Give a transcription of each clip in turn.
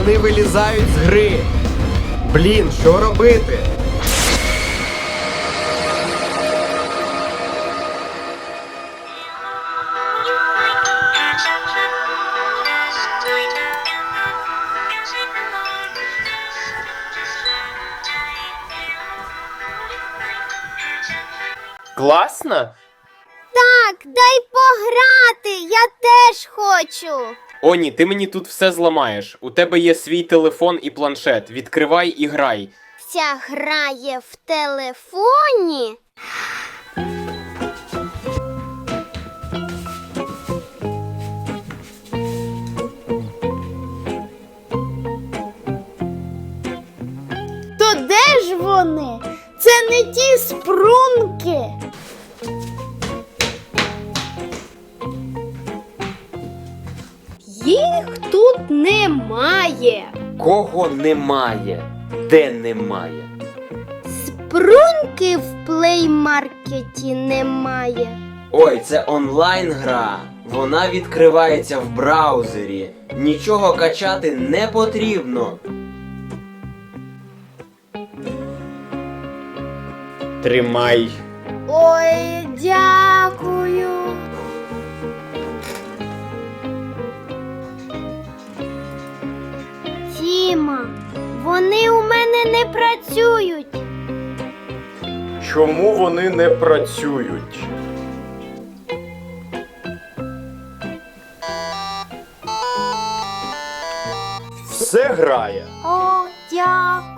Вони вилізають з гри. Блін, що робити? Класно? Так, дай пограти, я теж хочу. О, ні, ти мені тут все зламаєш. У тебе є свій телефон і планшет. Відкривай і грай. Ця грає в телефоні. Кого немає? Де немає? Спрунки в плеймаркеті немає. Ой, це онлайн гра. Вона відкривається в браузері. Нічого качати не потрібно. Тримай. Ой, дякую. Вони у мене не працюють. Чому вони не працюють? Все грає. О, дякую.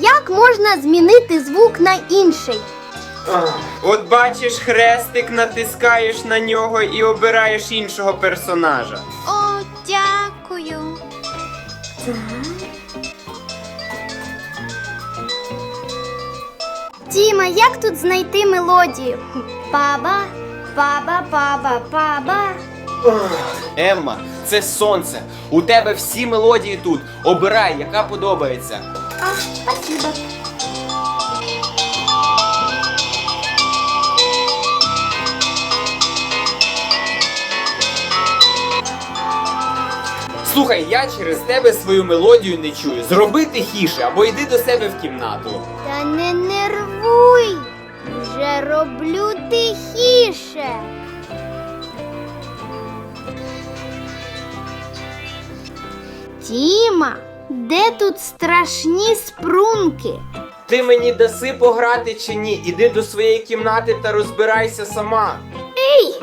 Як можна змінити звук на інший? От бачиш хрестик, натискаєш на нього і обираєш іншого персонажа. О, дякую. Тіма, як тут знайти мелодію? Баба, баба, баба, баба. Емма, це сонце. У тебе всі мелодії тут. Обирай, яка подобається. А, спасибо. Слухай, я через тебе свою мелодію не чую. Зроби тихіше або йди до себе в кімнату. Та не нервуй. Вже роблю тихіше. Тіма, де тут страшні спрунки? Ти мені даси пограти чи ні? Іди до своєї кімнати та розбирайся сама. Ей!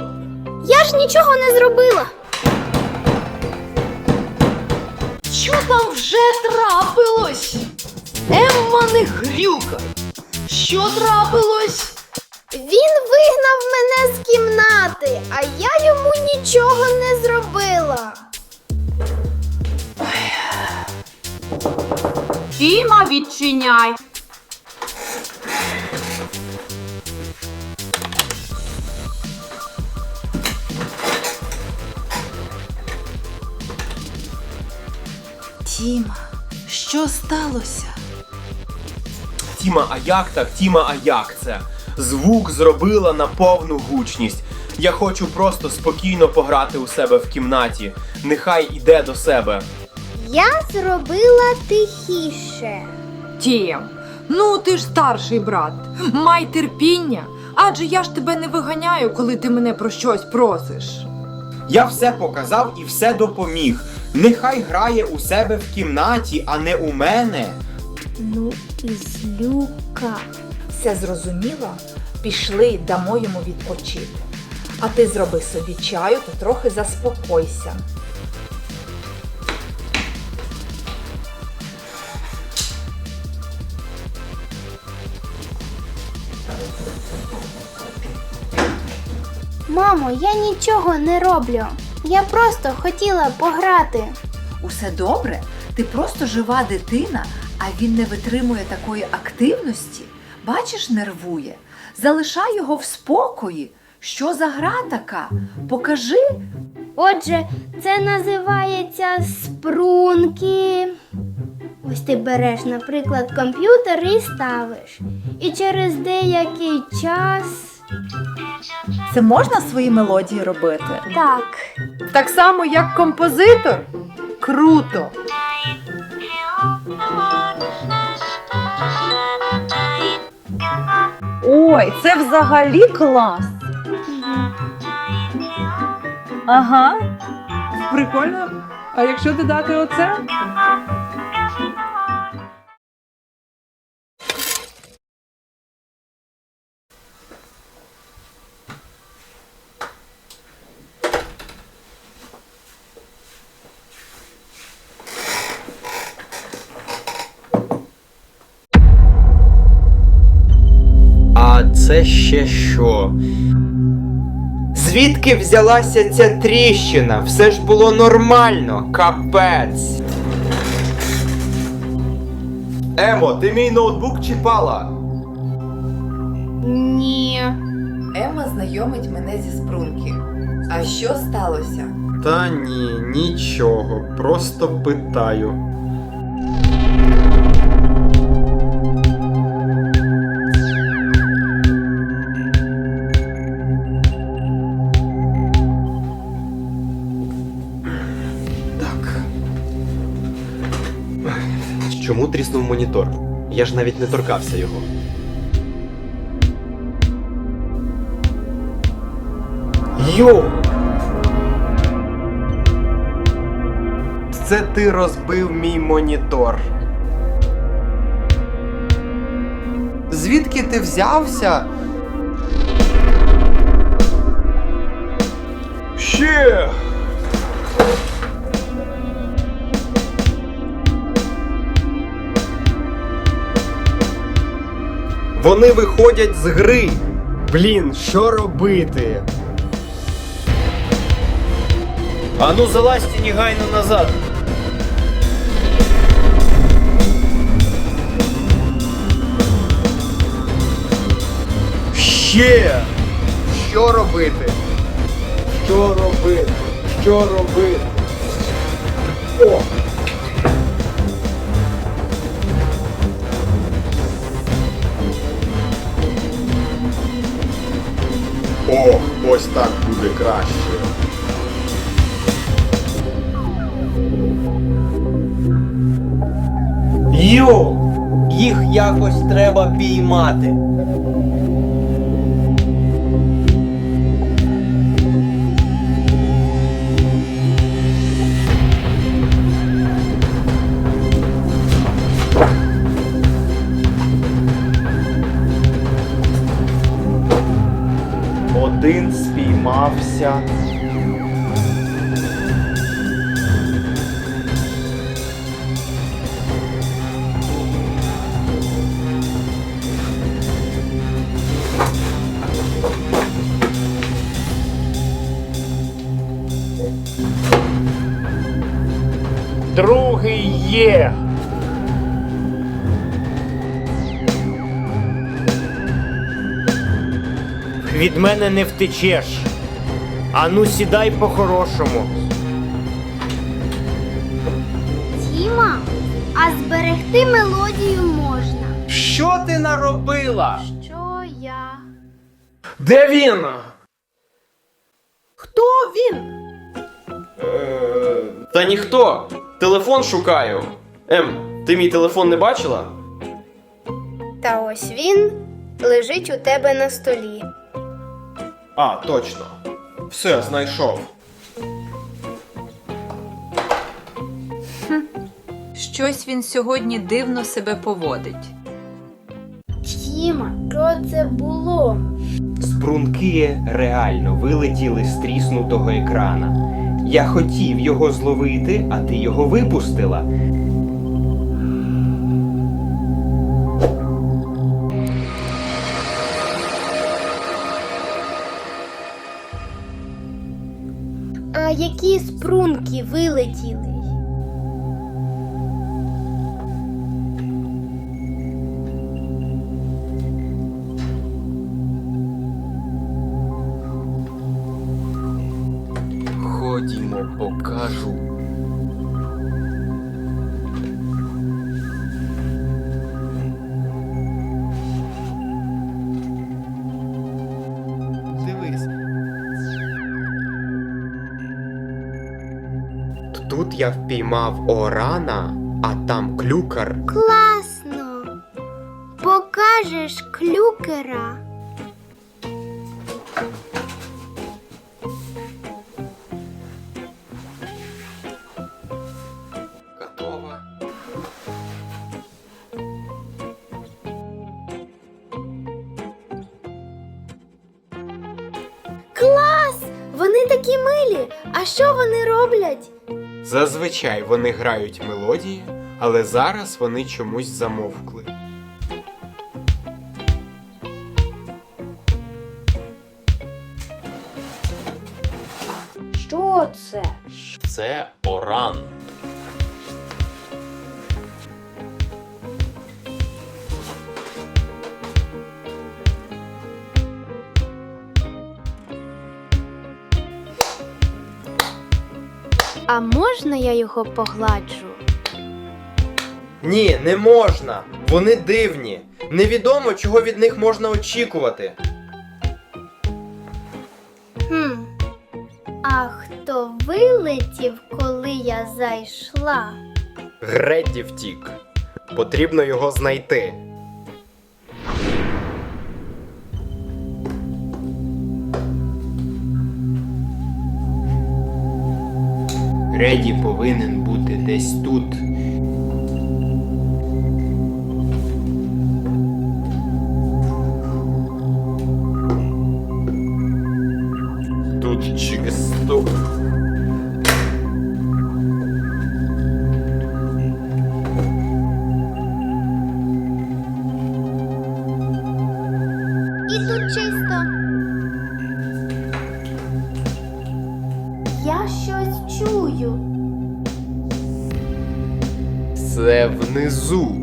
Я ж нічого не зробила. Що там вже трапилось? Емма не грюка. Що трапилось? Він вигнав мене з кімнати, а я йому нічого не зробила. Тіма, відчиняй. Тіма, що сталося? Тіма, а як так? Тіма, а як це? Звук зробила на повну гучність. Я хочу просто спокійно пограти у себе в кімнаті. Нехай іде до себе. Я зробила тихіше. Тім, ну ти ж старший брат. Май терпіння. Адже я ж тебе не виганяю, коли ти мене про щось просиш. Я все показав і все допоміг. Нехай грає у себе в кімнаті, а не у мене. Ну і злюка. Все зрозуміло? Пішли, дамо йому відпочити. А ти зроби собі чаю та трохи заспокойся. Мамо, я нічого не роблю. Я просто хотіла пограти. Усе добре? Ти просто жива дитина, а він не витримує такої активності. Бачиш, нервує. Залишай його в спокої. Що за гра така? Покажи. Отже, це називається спрунки. Ось ти береш, наприклад, комп'ютер і ставиш. І через деякий час. Це можна свої мелодії робити? Так. Так само, як композитор? Круто! Ой, це взагалі клас. Ага. Прикольно. А якщо додати оце? Що? Звідки взялася ця тріщина? Все ж було нормально, капець. Емо, ти мій ноутбук чіпала? Ні. Ема знайомить мене зі спрунки. А що сталося? Та ні, нічого, просто питаю. Чому тріснув монітор? Я ж навіть не торкався його. Йо! Це ти розбив мій монітор. Звідки ти взявся? Ще! Вони виходять з гри. Блін, що робити? Ану залазьте негайно назад. Ще! Що робити? Що робити? Що робити? О! О, ось так буде краще. Йо! Їх якось треба піймати. Один спіймався. Від мене не втечеш. Ану сідай по-хорошому. Тіма, а зберегти мелодію можна. Що ти наробила? Що я? Де він? Хто він? Е, Та ніхто. Телефон шукаю. Ем, ти мій телефон не бачила? Та ось він лежить у тебе на столі. А, точно. Все, знайшов. Щось він сьогодні дивно себе поводить. Тіма, що це було? Спрунки реально вилетіли з тріснутого екрана. Я хотів його зловити, а ти його випустила. Які спрунки вилетіли? Ходімо, покажу. Я впіймав орана, а там клюкар. Класно. Покажеш клюкера. Готово. Клас! Вони такі милі. А що вони роблять? Зазвичай вони грають мелодії, але зараз вони чомусь замовкли. Його погладжу? Ні, не можна. Вони дивні. Невідомо, чого від них можна очікувати. Хм. А хто вилетів, коли я зайшла? Гредді втік. Потрібно його знайти. Реді повинен бути десь. Тут Це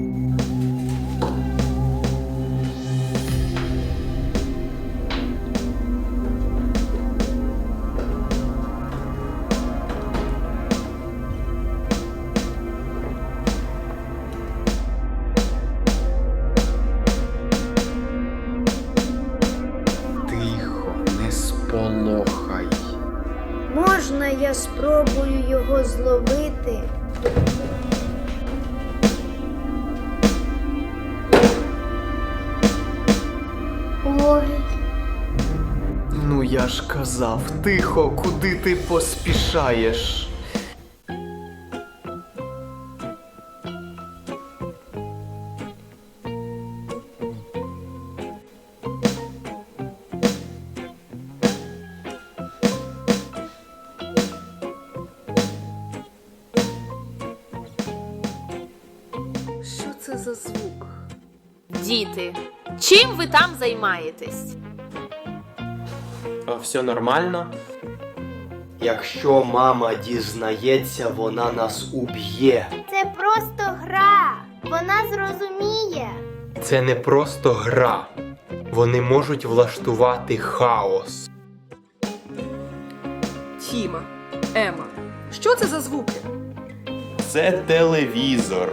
ж казав, тихо, куди ти поспішаєш? Що це за звук? Діти, чим ви там займаєтесь? Все нормально? Якщо мама дізнається, вона нас уб'є. це просто гра. Вона зрозуміє. Це не просто гра. Вони можуть влаштувати хаос. Тіма, Ема, що це за звуки? Це телевізор.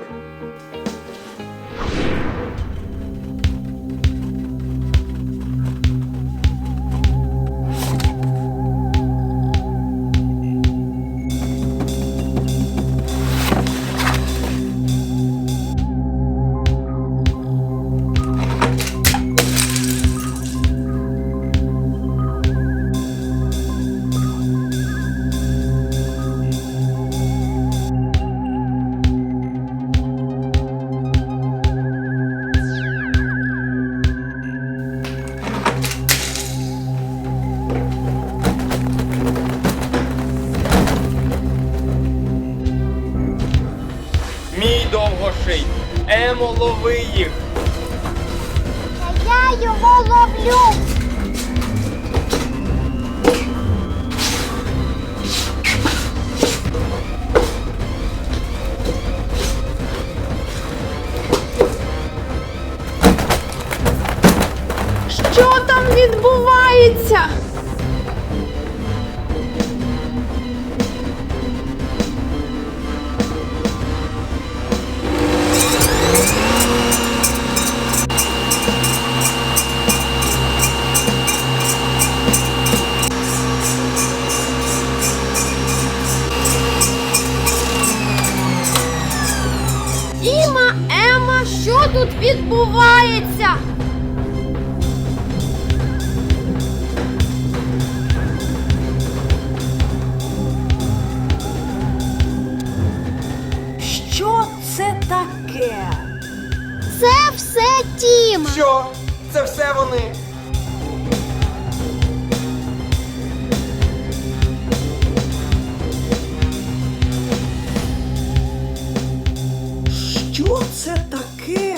Це таке?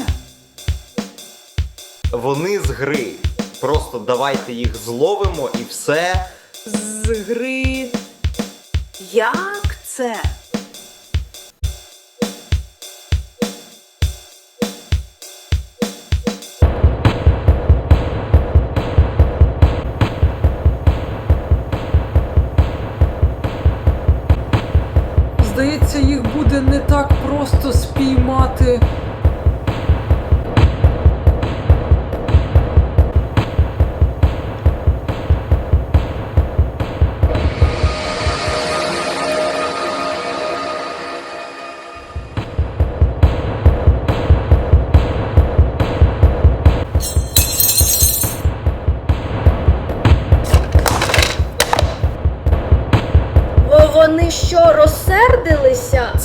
Вони з гри. Просто давайте їх зловимо і все. З гри. Як це? Здається, їх буде не так просто спіймати.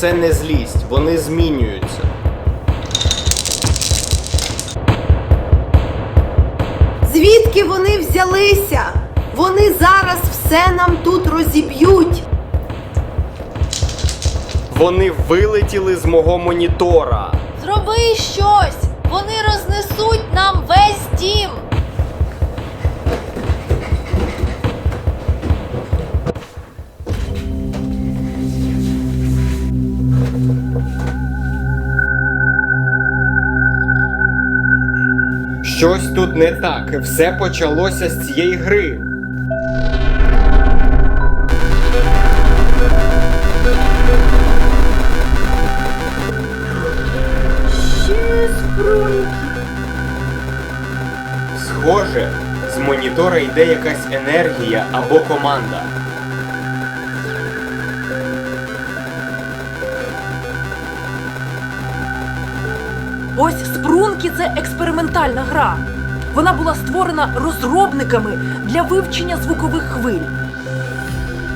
Це не злість, вони змінюються. Звідки вони взялися? Вони зараз все нам тут розіб'ють. Вони вилетіли з мого монітора. Зроби щось! Вони рознесуть Щось тут не так. Все почалося з цієї гри. Ще спруньки. Схоже, з монітора йде якась енергія або команда. Це експериментальна гра. Вона була створена розробниками для вивчення звукових хвиль.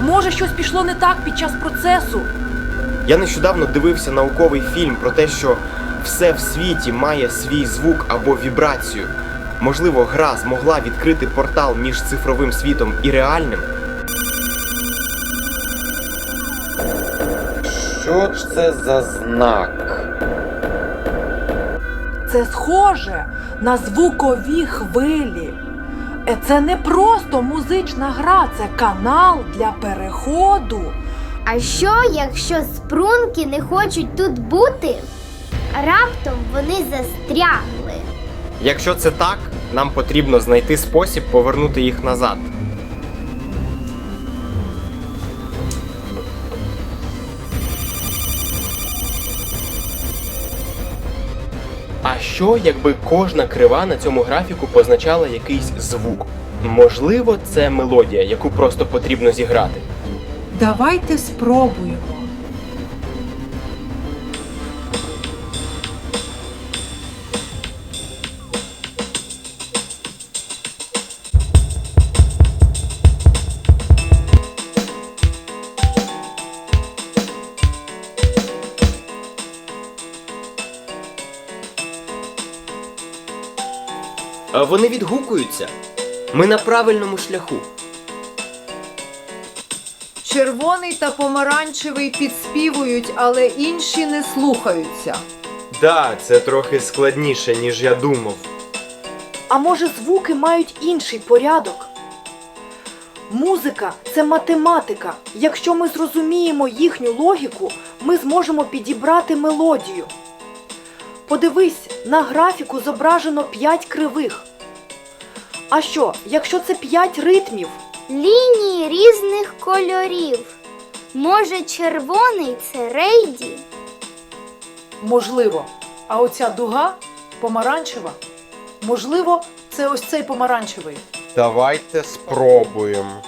Може, щось пішло не так під час процесу. Я нещодавно дивився науковий фільм про те, що все в світі має свій звук або вібрацію. Можливо, гра змогла відкрити портал між цифровим світом і реальним. Що ж це за знак? Це схоже на звукові хвилі. Е, Це не просто музична гра, це канал для переходу. А що, якщо спрунки не хочуть тут бути? Раптом вони застрягли. Якщо це так, нам потрібно знайти спосіб повернути їх назад. А що, якби кожна крива на цьому графіку позначала якийсь звук? Можливо, це мелодія, яку просто потрібно зіграти. Давайте спробуємо. Вони відгукуються. Ми на правильному шляху. Червоний та помаранчевий підспівують, але інші не слухаються. Да, це трохи складніше, ніж я думав. А може, звуки мають інший порядок? Музика це математика. Якщо ми зрозуміємо їхню логіку, ми зможемо підібрати мелодію. Подивись, на графіку зображено 5 кривих. А що, якщо це п'ять ритмів? Лінії різних кольорів. Може, червоний це рейді? Можливо. А оця дуга помаранчева? Можливо, це ось цей помаранчевий. Давайте спробуємо.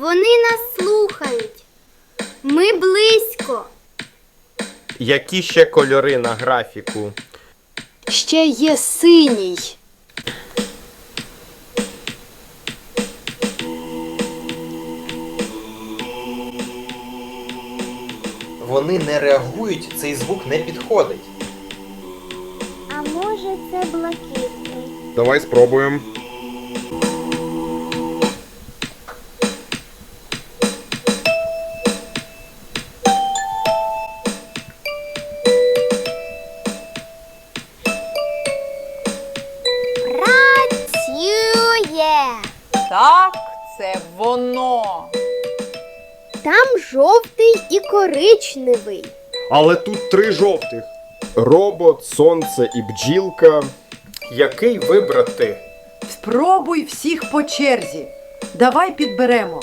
Вони нас слухають. Ми близько. Які ще кольори на графіку? Ще є синій. Вони не реагують, цей звук не підходить. А може це блакитний? Давай спробуємо. Так, це воно. Там жовтий і коричневий. Але тут три жовтих: робот, сонце і бджілка. Який вибрати? Спробуй всіх по черзі. Давай підберемо.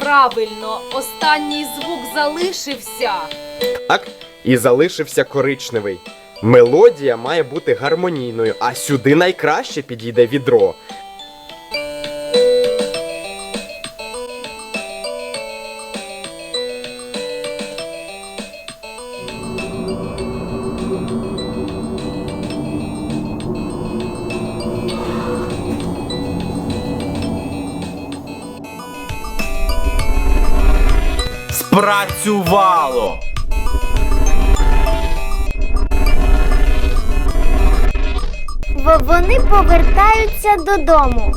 Правильно, останній звук залишився. Так, і залишився коричневий. Мелодія має бути гармонійною, а сюди найкраще підійде відро. Спрацювало! Вони повертаються додому.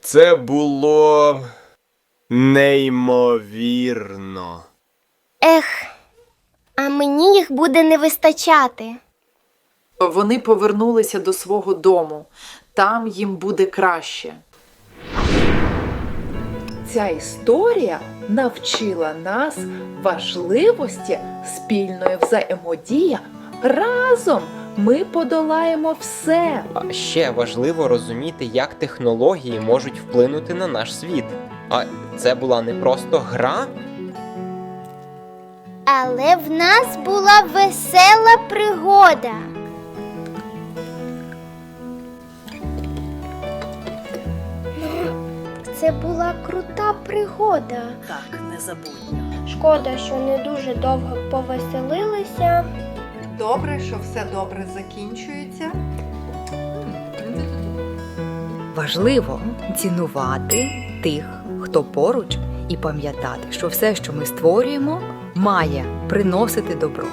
Це було неймовірно. Ех, а мені їх буде не вистачати. Вони повернулися до свого дому. Там їм буде краще. Ця історія навчила нас важливості спільної взаємодії. Разом ми подолаємо все. А ще важливо розуміти, як технології можуть вплинути на наш світ. А це була не просто гра, Але в нас була весела пригода. Це була крута пригода. Так, незабутньо. Шкода, що не дуже довго повеселилися. Добре, що все добре закінчується. Важливо цінувати тих, хто поруч, і пам'ятати, що все, що ми створюємо, має приносити добро.